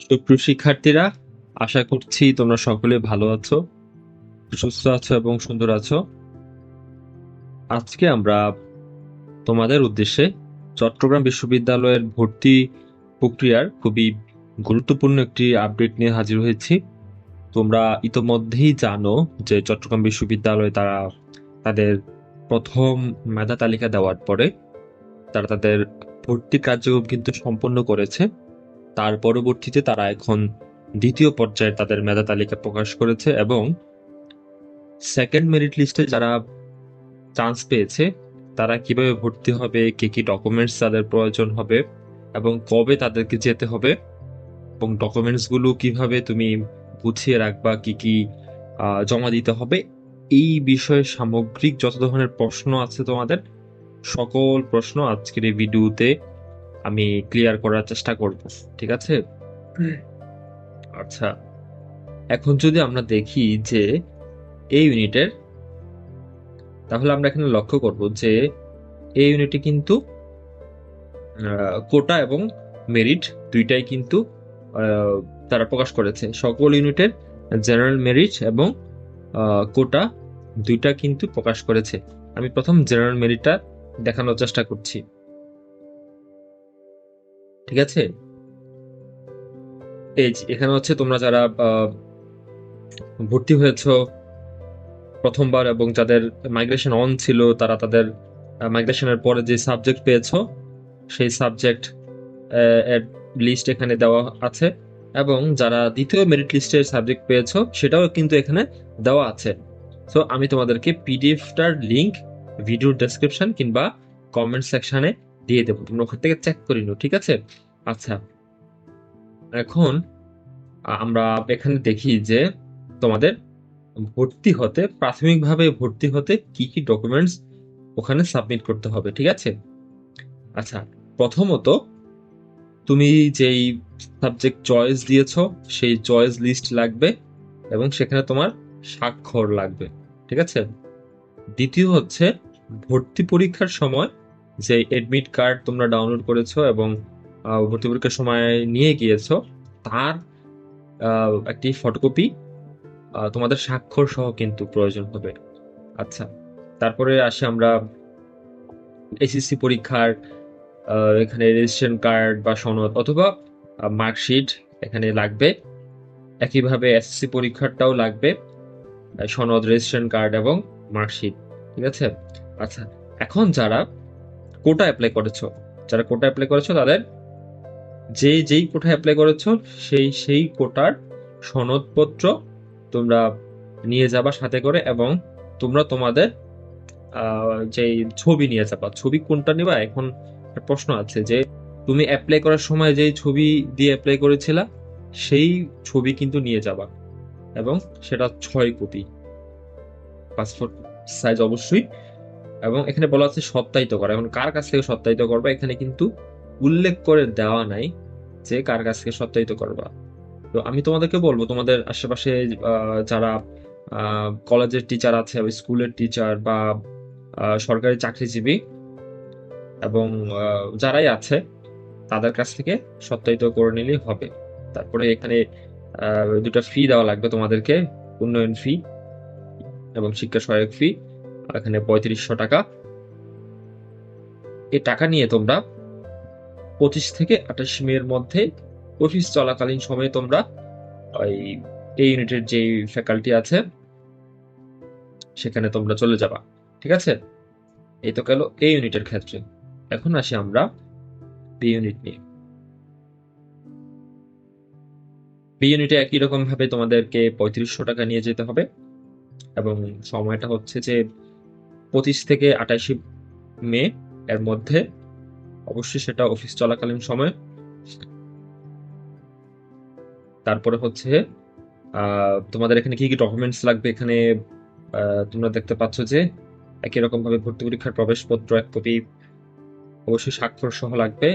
সুপ্রিয় শিক্ষার্থীরা, আশা করছি তোমরা সকলে ভালো আছো, সুস্থ আছো এবং সুন্দর আছো। আজকে আমরা তোমাদের উদ্দেশ্যে চট্টগ্রাম বিশ্ববিদ্যালয়ের ভর্তি প্রক্রিয়ার খুবই গুরুত্বপূর্ণ একটি আপডেট নিয়ে হাজির হয়েছি। তোমরা ইতোমধ্যেই জানো যে চট্টগ্রাম বিশ্ববিদ্যালয়ে তারা তাদের প্রথম মেধা তালিকা দেওয়ার পরে তারা তাদের ভর্তি কার্যক্রম কিন্তু সম্পন্ন করেছে। তার পরবর্তীতে তারা এখন দ্বিতীয় পর্যায়ে তাদের মেধা তালিকা প্রকাশ করেছে এবং সেকেন্ড মেরিট লিস্টে যারা চান্স পেয়েছে, তারা কীভাবে ভর্তি হবে, কি কি ডকুমেন্টস তাদের প্রয়োজন হবে এবং কবে তাদেরকে যেতে হবে এবং ডকুমেন্টসগুলো কীভাবে তুমি গুছিয়ে রাখবা, কি কি জমা দিতে হবে, এই বিষয়ে সামগ্রিক যত ধরনের প্রশ্ন আছে তোমাদের সকল প্রশ্ন আজকের এই ভিডিওতে আমি ক্লিয়ার করার চেষ্টা করব, ঠিক আছে? আচ্ছা এখন যদি আমরা দেখি যে এই ইউনিটের, তাহলে আমরা এখানে লক্ষ্য করব যে এই ইউনিটে কিন্তু কোটা এবং মেরিট দুইটাই কিন্তু তারা প্রকাশ করেছে। সকল ইউনিটের জেনারেল মেরিট এবং কোটা দুইটা কিন্তু প্রকাশ করেছে। আমি প্রথম জেনারেল মেরিটটা দেখানোর চেষ্টা করছি। ঠিক আছে? এই এখানে হচ্ছে তোমরা যারা ভর্তি হয়েছো প্রথমবার এবং যাদের মাইগ্রেশন অন ছিল, তারা তাদের মাইগ্রেশনের পরে যে সাবজেক্ট পেয়েছ, সেই সাবজেক্ট এর লিস্ট এখানে দেওয়া আছে এবং যারা দ্বিতীয় মেরিট লিস্টের সাবজেক্ট পেয়েছ, সেটাও কিন্তু এখানে দেওয়া আছে। সো আমি তোমাদেরকে পিডিএফটার লিংক ভিডিওর ডেসক্রিপশন কিংবা কমেন্ট সেকশনে দিয়ে দেবো। তোমরা ওখান থেকে চেক করে নিও, ঠিক আছে? আচ্ছা এখন আমরা এখানে দেখি যে তোমাদের ভর্তি হতে, প্রাথমিকভাবে ভর্তি হতে কি কি ডকুমেন্টস ওখানে সাবমিট করতে হবে, ঠিক আছে? আচ্ছা প্রথমত তুমি যেই সাবজেক্ট চয়েস দিয়েছ, সেই চয়েস লিস্ট লাগবে এবং সেখানে তোমার স্বাক্ষর লাগবে, ঠিক আছে? দ্বিতীয় হচ্ছে ভর্তি পরীক্ষার সময় যে এডমিট কার্ড তোমরা ডাউনলোড করেছ এবং ভর্তি পরীক্ষার সময় নিয়ে গিয়েছো, তার একটি ফটোকপি তোমাদের স্বাক্ষর সহ কিন্তু প্রয়োজন হবে। আচ্ছা তারপরে আসি আমরা এসএসসি পরীক্ষার এখানে রেজিস্ট্রেশন কার্ড বা সনদ অথবা মার্কশিট এখানে লাগবে। একইভাবে এসএসসি পরীক্ষারটাও লাগবে সনদ রেজিস্ট্রেশন কার্ড এবং মার্কশিট ঠিক আছে? আচ্ছা এখন যারা কোটা অ্যাপ্লাই করেছ, যারা কোটা অ্যাপ্লাই করেছ তাদের যে যেই কোটা অ্যাপ্লাই করেছ, সেই সেই কোটার সনদপত্র তোমরা নিয়ে যাবা সাথে করে এবং তোমরা তোমাদের যে ছবি নিয়ে যাবা, ছবি কোনটা নিবা? এখন প্রশ্ন আছে যে তুমি অ্যাপ্লাই করার সময় যেই ছবি দিয়ে অ্যাপ্লাই করেছিলা, সেই ছবি কিন্তু নিয়ে যাবা এবং সেটা ছয় কপি পাসপোর্ট সাইজ অবশ্যই এবং এখানে বলা আছে সত্যায়িত করা। এখন কার কাছ থেকে সত্যায়িত করবা? এখানে কিন্তু উল্লেখ করে দেওয়া নাই যে কার কাছ থেকে সত্যায়িত করবা। তো আমি তোমাদেরকে বলব, তোমাদের আশেপাশে যারা কলেজের টিচার আছে স্কুলের টিচার বা সরকারি চাকরিজীবী এবং যারাই আছে, তাদের কাছ থেকে সত্যায়িত করে নিলেই হবে। তারপরে এখানে দুটো ফি দেওয়া লাগবে তোমাদেরকে, উন্নয়ন ফি এবং শিক্ষা সহায়ক ফি এখানে পঁয়ত্রিশশো টাকা। এই টাকা নিয়ে তোমরা পঁচিশ থেকে আঠাশ মে এর মধ্যে অফিস চলাকালীন সময়ে তোমরা ওই এই ইউনিটের যে ফ্যাকাল্টি আছে, সেখানে তোমরা চলে যাবা। ঠিক আছে? এই তো গেল এই ইউনিটের ক্ষেত্রে। এখন আসি আমরা বি ইউনিট নিয়ে। বি ইউনিটে একই রকম ভাবে তোমাদেরকে পঁয়ত্রিশশো টাকা নিয়ে যেতে হবে। এবং সময়টা হচ্ছে যে পঁচিশ থেকে আঠাশে মে এর মধ্যে অবশ্যই সেটা অফিস চলাকালীন সময়। তারপরে হচ্ছে তোমাদের এখানে কি কি ডকুমেন্টস লাগবে? এখানে তোমরা দেখতে পাচ্ছ যে একই রকম ভাবে ভর্তি পরীক্ষার প্রবেশপত্র, এক কপি অবশ্যই স্বাক্ষর সহ লাগবে।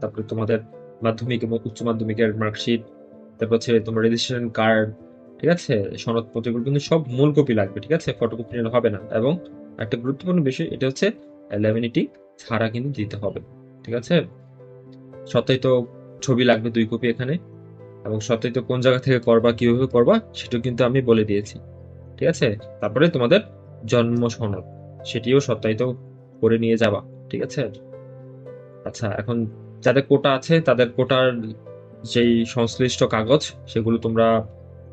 তারপরে তোমাদের মাধ্যমিক এবং উচ্চ মাধ্যমিকের মার্কশিট তারপর হচ্ছে তোমার রেজিস্ট্রেশন কার্ড ঠিক আছে? সনদপত্রগুলো কিন্তু সব মূল কপি লাগবে, ঠিক আছে? ফটোকপি হবে না। এবং একটা গুরুত্বপূর্ণ বিষয়, এটা হচ্ছে ল্যামিনেটিং ছাড়া কিন্তু দিতে হবে। ঠিক আছে? সত্যায়িত ছবি লাগবে দুই কপি এখানে, এবং সত্যায়িত কোন জায়গা থেকে করবা, কীভাবে করবা সেটাও কিন্তু আমি বলে দিয়েছি। ঠিক আছে? তারপরে তোমাদের জন্ম সনদ, সেটিও সত্যায়িত করে নিয়ে যাবা। ঠিক আছে? আচ্ছা এখন যাদের কোটা আছে, তাদের কোটার যেই সংশ্লিষ্ট কাগজ, সেগুলো তোমরা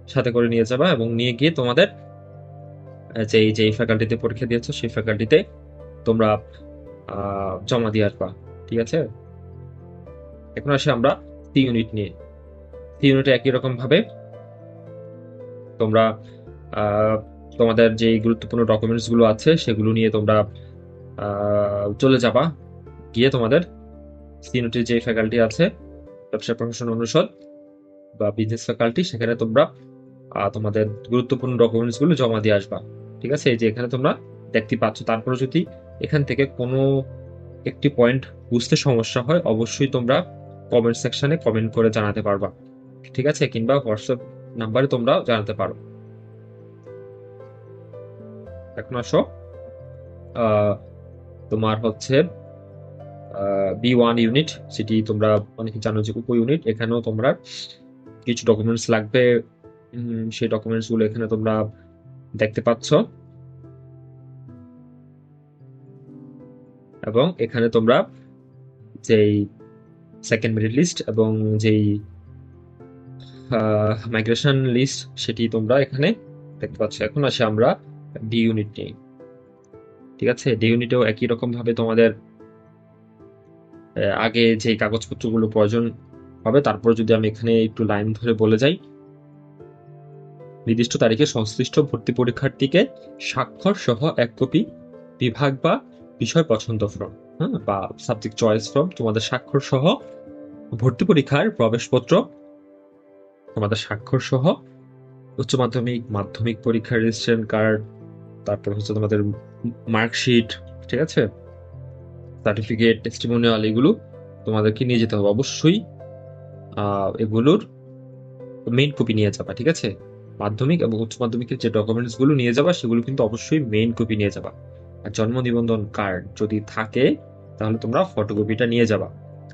সাথে করে নিয়ে যাবা এবং নিয়ে গিয়ে তোমাদের যেই যেই ফ্যাকাল্টিতে পরীক্ষা দিয়েছ, সেই ফ্যাকাল্টিতে তোমরা জমা দিয়ে আসবা, ঠিক আছে? এখন আসি আমরা সি ইউনিট নিয়ে। সি ইউনিটে একই রকম ভাবে তোমরা তোমাদের যে গুরুত্বপূর্ণ ডকুমেন্টসগুলো আছে, সেগুলো নিয়ে তোমরা চলে যাবা। গিয়ে তোমাদের সি ইউনিটের যে ফ্যাকাল্টি আছে, ব্যবসা প্রশাসন অনুষদ বা বিজনেস ফ্যাকাল্টি সেখানে তোমরা তোমাদের গুরুত্বপূর্ণ ডকুমেন্টসগুলো জমা দিয়ে আসবা। ঠিক আছে? এই যে এখানে তোমরা দেখতে পাচ্ছ, তারপরে যদি এখান থেকে কোনো একটি পয়েন্ট বুঝতে সমস্যা হয়, অবশ্যই তোমরা কমেন্ট সেকশনে কমেন্ট করে জানাতে পারবা। ঠিক আছে? কিংবা হোয়াটসঅ্যাপ নাম্বারে তোমরা জানাতে পারো। এখন আসো। তোমার হচ্ছে বি ওয়ান ইউনিট সেটি তোমরা অনেকে জানো যে উপ ইউনিট এখানেও তোমরা কিছু ডকুমেন্টস লাগবে। সেই ডকুমেন্টসগুলো এখানে তোমরা দেখতে পাচ্ছ। এবং এখানে তোমরা যেই সেকেন্ড মেরিট লিস্ট এবং যেই মাইগ্রেশন লিস্ট সেটি তোমরা এখানে দেখতে পাচ্ছ। এখন আসে আমরা ডি ইউনিট নিয়ে। ঠিক আছে? ডি ইউনিটেও একই রকম ভাবে তোমাদের আগে যে কাগজপত্রগুলো প্রয়োজন হবে, তারপর যদি আমি এখানে একটু লাইন ধরে বলে যাই নির্দিষ্ট তারিখে সংশ্লিষ্ট ভর্তি পরীক্ষার্থীকে স্বাক্ষর সহ এক কপি বিভাগ বা বিষয় পছন্দ ফর্ম হ্যাঁ বা সাবজেক্ট চয়েস ফর্ম তোমাদের স্বাক্ষর সহ ভর্তি পরীক্ষার প্রবেশপত্র তোমাদের স্বাক্ষর সহ উচ্চ মাধ্যমিক মাধ্যমিক পরীক্ষার রেজিস্ট্রেশন কার্ড তারপর হচ্ছে তোমাদের মার্কশিট ঠিক আছে? সার্টিফিকেট টেস্টিমোনিয়াল এগুলো তোমাদেরকে নিয়ে যেতে হবে। অবশ্যই এগুলোর মেইন কপি নিয়ে যাবা, ঠিক আছে? মাধ্যমিক এবং উচ্চ মাধ্যমিকের যে ডকুমেন্টসগুলো নিয়ে যাবা, সেগুলো কিন্তু অবশ্যই মেইন কপি নিয়ে যাবা। আর জন্ম নিবন্ধন কার্ড যদি থাকে, তাহলে তোমরা ফটোকপিটা নিয়ে যাবা।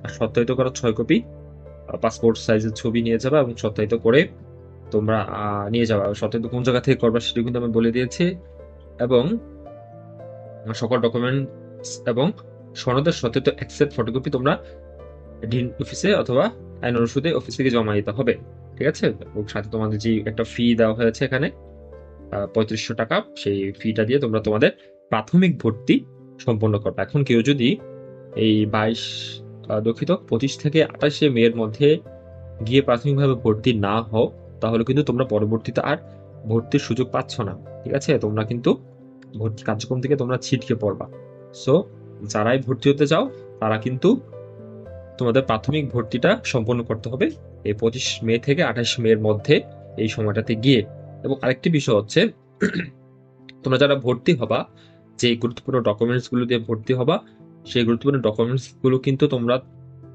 আর সত্যায়িত করা ছয় কপি পাসপোর্ট সাইজের ছবি নিয়ে যাবা এবং সত্যায়িত করে তোমরা নিয়ে যাবা। সত্যায়িত কোন জায়গা থেকে করবা সেটা কিন্তু আমি বলে দিয়েছি। এবং সকল ডকুমেন্টস এবং সনদের সত্যায়িত অ্যাকসেপ্ট ফটোকপি তোমরা ডিন অফিসে অথবা আইন অনুষদে অফিস থেকে জমা দিতে হবে, ঠিক আছে? সাথে তোমাদের যে একটা ফি দেওয়া হয়েছে এখানে পঁয়ত্রিশশো টাকা, সেই ফিটা দিয়ে তোমরা তোমাদের প্রাথমিক ভর্তি সম্পন্ন করবে। এখন কেউ যদি এই বাইশ দুঃখিত, পঁচিশ থেকে আঠাশে মের মধ্যে গিয়ে প্রাথমিকভাবে ভর্তি না হও, তাহলে কিন্তু তোমরা পরবর্তীতে আর ভর্তির সুযোগ পাচ্ছ না, ঠিক আছে? তোমরা কিন্তু ভর্তি কার্যক্রম থেকে তোমরা ছিটকে পড়বা। সো যারাই ভর্তি হতে চাও, তারা কিন্তু তোমাদের প্রাথমিক ভর্তিটা সম্পন্ন করতে হবে এই পঁচিশ মে থেকে আঠাশ মে এর মধ্যে এই সময়টাতে গিয়ে। এবং আরেকটি বিষয় হচ্ছে, তোমরা যারা ভর্তি হবা যে গুরুত্বপূর্ণ ডকুমেন্টসগুলো দিয়ে ভর্তি হবা, সেই গুরুত্বপূর্ণ ডকুমেন্টসগুলো কিন্তু তোমরা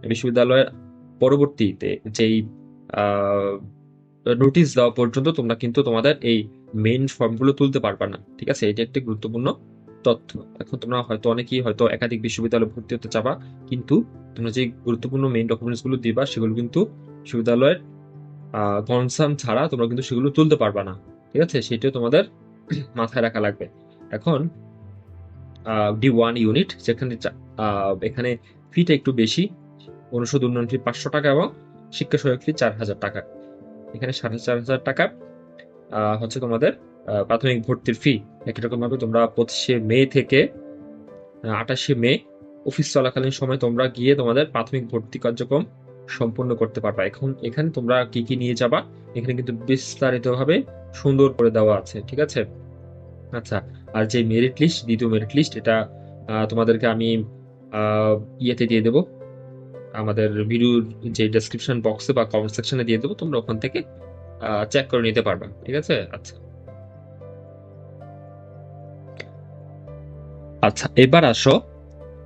বিশ্ববিদ্যালয়ের পরবর্তীতে যেই নোটিশ দেওয়া পর্যন্ত তোমরা কিন্তু তোমাদের এই মেইন ফর্মগুলো তুলতে পারবে না। ঠিক আছে? এটা একটি গুরুত্বপূর্ণ তথ্য। এখন তোমরা হয়তো অনেকেই হয়তো একাধিক বিশ্ববিদ্যালয়ে ভর্তি হতে চাবা, কিন্তু তোমরা যে গুরুত্বপূর্ণ মেইন ডকুমেন্টসগুলো দিবা, সেগুলো কিন্তু বিশ্ববিদ্যালয়ের কনসার্ন ছাড়া তোমরা কিন্তু সেগুলো তুলতে পারবা না। ঠিক আছে? সেটাও তোমাদের মাথায় রাখা লাগবে। এখন ডি ওয়ান ইউনিট যেখানে এখানে ফিটা একটু বেশি, অনুষদ উন্নয়ন ফি পাঁচশো টাকা এবং শিক্ষা সহায়ক ফি চার হাজার টাকা। এখানে সাড়ে চার হাজার টাকা হচ্ছে তোমাদের প্রাথমিক ভর্তির ফি একই রকম ভাবে তোমরা পঁচিশে মে থেকে আঠাশে মে অফিস চলাকালীন সময় তোমরা গিয়ে তোমাদের প্রাথমিক ভর্তি কার্যক্রম সম্পূর্ণ করতে পারবা। এখন এখানে তোমরা কি কি নিয়ে যাবা? এখানে কিন্তু বিস্তারিত ভাবে সুন্দর করে দেওয়া আছে, ঠিক আছে? আচ্ছা আর যে মেরিট লিস্ট দ্বিতীয় মেরিট লিস্ট এটা তোমাদেরকে আমি ইয়েতে দিয়ে দেবো। আমাদের ভিডিওর যে ডেসক্রিপশন বক্সে বা কমেন্ট সেকশনে দিয়ে দেবো, তোমরা ওখান থেকে চেক করে নিতে পারবে, ঠিক আছে? আচ্ছা। আচ্ছা এবার আসো।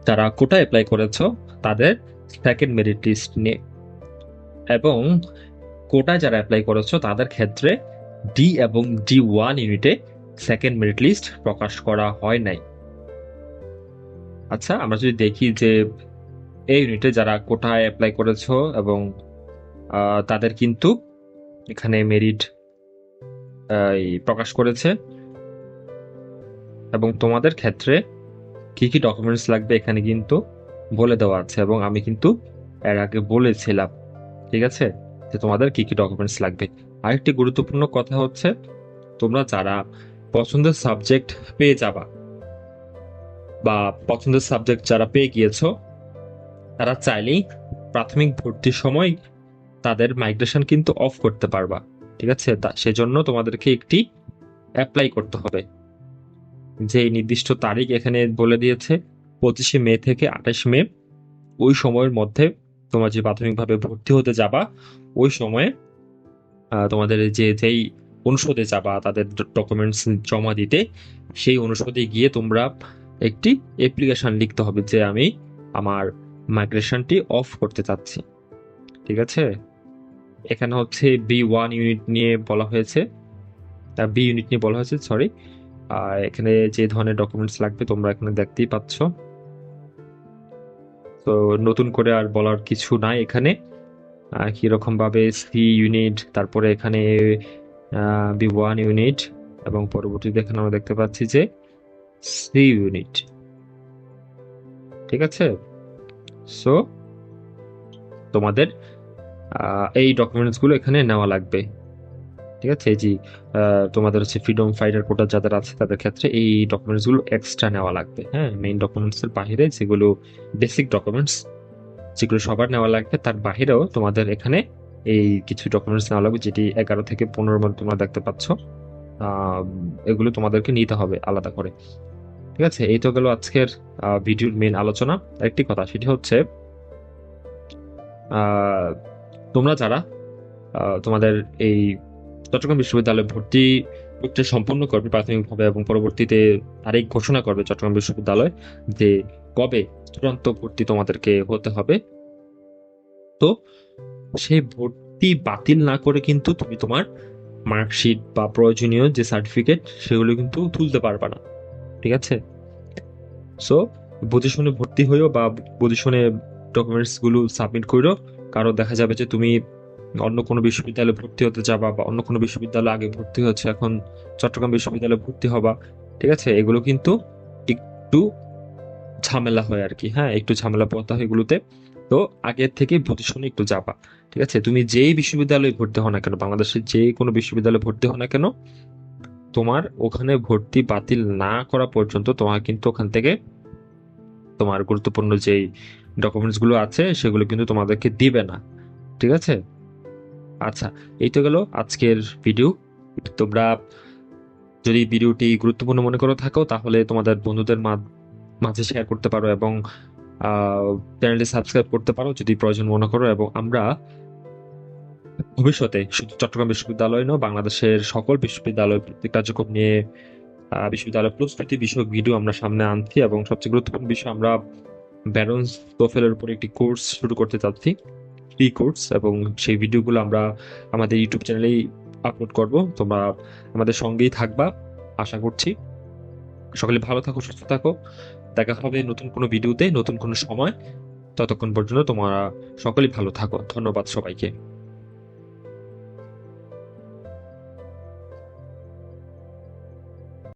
যারা কোটা অ্যাপ্লাই করেছ, তাদের সেকেন্ড মেরিট লিস্ট নিয়ে। এবং কোটায় যারা অ্যাপ্লাই করেছ, তাদের ক্ষেত্রে ডি এবং ডি ওয়ান ইউনিটে সেকেন্ড মেরিট লিস্ট প্রকাশ করা হয় নাই। আচ্ছা আমরা যদি দেখি যে এই ইউনিটে যারা কোটায় অ্যাপ্লাই করেছ এবং তাদের কিন্তু এখানে মেরিট প্রকাশ করেছে। এবং তোমাদের ক্ষেত্রে কি কি ডকুমেন্টস লাগবে এখানে কিন্তু বলে দেওয়া আছে এবং আমি কিন্তু এর আগে বলেছিলাম, ঠিক আছে? যে তোমাদের কি কি ডকুমেন্টস লাগবে। আরেকটি গুরুত্বপূর্ণ কথা হচ্ছে, তোমরা যারা পছন্দের সাবজেক্ট পেয়ে যাবা বা পছন্দের সাবজেক্ট যারা পেয়ে গিয়েছো, তারা চাইলেই প্রাথমিক ভর্তির সময় তাদের মাইগ্রেশন কিন্তু অফ করতে পারবা, ঠিক আছে? সেজন্য তোমাদেরকে একটি অ্যাপ্লাই করতে হবে। যে নির্দিষ্ট তারিখ এখানে বলে দিয়েছে, পঁচিশে মে থেকে আঠাশ মে, ওই সময়ের মধ্যে তোমরা যে প্রাথমিকভাবে ভর্তি হতে যাবা, ওই সময়ে তোমাদের যে যেই অনুষদে যাবা, তাদের ডকুমেন্টস জমা দিতে, সেই অনুষদে গিয়ে তোমরা একটি অ্যাপ্লিকেশন লিখতে হবে যে আমি আমার মাইগ্রেশনটি অফ করতে চাচ্ছি। ঠিক আছে? এখানে হচ্ছে বি ওয়ান ইউনিট নিয়ে বলা হয়েছে। বি ইউনিট নিয়ে বলা হয়েছে সরি এখানে যে ধরনের ডকুমেন্টস লাগবে তোমরা এখানে দেখতেই পাচ্ছ। তো নতুন করে আর বলার কিছু নাই এখানে। আর কীরকম ভাবে সি ইউনিট তারপরে এখানে বি ওয়ান ইউনিট এবং পরবর্তীতে এখানে আমরা দেখতে পাচ্ছি যে সি ইউনিট ঠিক আছে? সো তোমাদের এই ডকুমেন্টসগুলো এখানে নেওয়া লাগবে। ঠিক আছে এই যে তোমাদের হচ্ছে ফ্রিডম ফাইটার কোটা যাদের আছে, তাদের ক্ষেত্রে এই ডকুমেন্টসগুলো এক্সট্রা নেওয়া লাগবে। হ্যাঁ মেইন ডকুমেন্টসের বাইরে যেগুলো বেসিক ডকুমেন্টস যেগুলো সবার নেওয়া লাগবে, তার বাহিরেও তোমাদের এখানে এই কিছু ডকুমেন্টস নেওয়া লাগবে, যেটি এগারো থেকে পনেরোর মধ্যে তোমরা দেখতে পাচ্ছ। এগুলো তোমাদেরকে নিতে হবে আলাদা করে। ঠিক আছে, এই তো গেল আজকের ভিডিওর মেইন আলোচনা। একটি কথা, সেটি হচ্ছে তোমরা যারা তোমাদের এই চট্টগ্রাম বিশ্ববিদ্যালয়ে ভর্তি প্রক্রিয়া সম্পন্ন করবে প্রাথমিকভাবে এবং পরবর্তীতে তারিখ ঘোষণা করবে চট্টগ্রাম বিশ্ববিদ্যালয় যে কবে চূড়ান্ত ভর্তি তোমাদেরকে হতে হবে। তো সেই ভর্তি বাতিল না করে কিন্তু তুমি তোমার মার্কশিট বা প্রয়োজনীয় যে সার্টিফিকেট সেগুলো কিন্তু তুলতে পারবে না। ঠিক আছে? সো বুঝে শুনে ভর্তি হইও বা বুঝে শুনে ডকুমেন্টসগুলো সাবমিট করো কারও দেখা যাবে যে তুমি অন্য কোনো বিশ্ববিদ্যালয়ে ভর্তি হতে যাবা বা অন্য কোনো বিশ্ববিদ্যালয়ে আগে ভর্তি হচ্ছে, এখন চট্টগ্রাম বিশ্ববিদ্যালয়ে ভর্তি হবা, ঠিক আছে? এগুলো কিন্তু একটু ঝামেলা হয় আর কি হ্যাঁ? একটু ঝামেলা পড়তে হয় এগুলোতে। তো আগের থেকে বুঝে শুনে একটু যাবা, ঠিক আছে? তুমি যেই বিশ্ববিদ্যালয়ে ভর্তি হও না কেন, বাংলাদেশের যে কোনো বিশ্ববিদ্যালয়ে ভর্তি হও না কেন, তোমার ওখানে ভর্তি বাতিল না করা পর্যন্ত তোমার কিন্তু ওখান থেকে তোমার গুরুত্বপূর্ণ যেই ডকুমেন্টসগুলো আছে, সেগুলো কিন্তু তোমাদেরকে দিবে না, ঠিক আছে? আচ্ছা এই তো গেল আজকের ভিডিও তোমরা যদি ভিডিওটি গুরুত্বপূর্ণ মনে করে থাকো, তাহলে তোমাদের বন্ধুদের মাঝে শেয়ার করতে পারো এবং চ্যানেলটি সাবস্ক্রাইব করতে পারো যদি প্রয়োজন মনে করো। এবং আমরা ভবিষ্যতে শুধু চট্টগ্রাম বিশ্ববিদ্যালয় নয়, বাংলাদেশের সকল বিশ্ববিদ্যালয় কার্যক্রম নিয়ে বিশ্ববিদ্যালয় প্রস্তুতি বিষয়ক ভিডিও আমরা সামনে আনছি এবং সবচেয়ে গুরুত্বপূর্ণ বিষয় আমরা ব্যারন্স তোফেলের উপর একটি কোর্স শুরু করতে চাচ্ছি। ফ্রি কোর্স এবং সেই ভিডিওগুলো আমরা আমাদের ইউটিউব চ্যানেলেই আপলোড করব। তোমরা আমাদের সঙ্গেই থাকবা, আশা করছি। সকলে ভালো থাকো, সুস্থ থাকো। দেখা হবে নতুন কোনো ভিডিওতে নতুন কোনো সময়। ততক্ষণ পর্যন্ত তোমরা সকলেই ভালো থাকো। ধন্যবাদ সবাইকে।